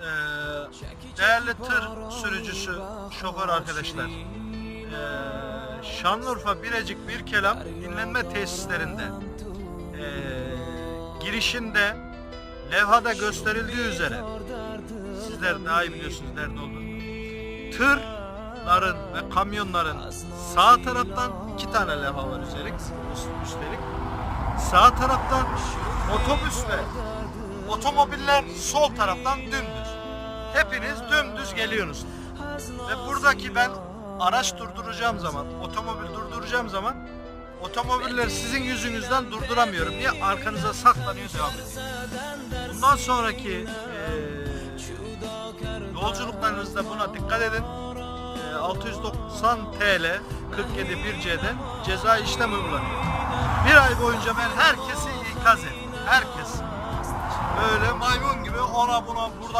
Ee, değerli tır sürücüsü, şoför arkadaşlar. Ee, Şanlıurfa Birecik Bir Kelam dinlenme tesislerinde ee, girişinde levhada gösterildiği üzere sizler daha iyi biliyorsunuz nerede olduğunu. Tırların ve kamyonların sağ taraftan iki tane levha var üstelik. üstelik. Sağ taraftan otobüs ve otomobiller sol taraftan dümdüz. Hepiniz dümdüz geliyorsunuz. Ve buradaki ben araç durduracağım zaman, otomobil durduracağım zaman otomobiller sizin yüzünüzden durduramıyorum diye arkanıza saklanıyor devam ediyor. Bundan sonraki eee yolculuklarınızda buna dikkat edin. Eee, 690 TL 47 1C'den ceza işlem uygulanıyor. Bir ay boyunca ben herkesi ikaz ettim. Herkes. Böyle maymun gibi ona buna burada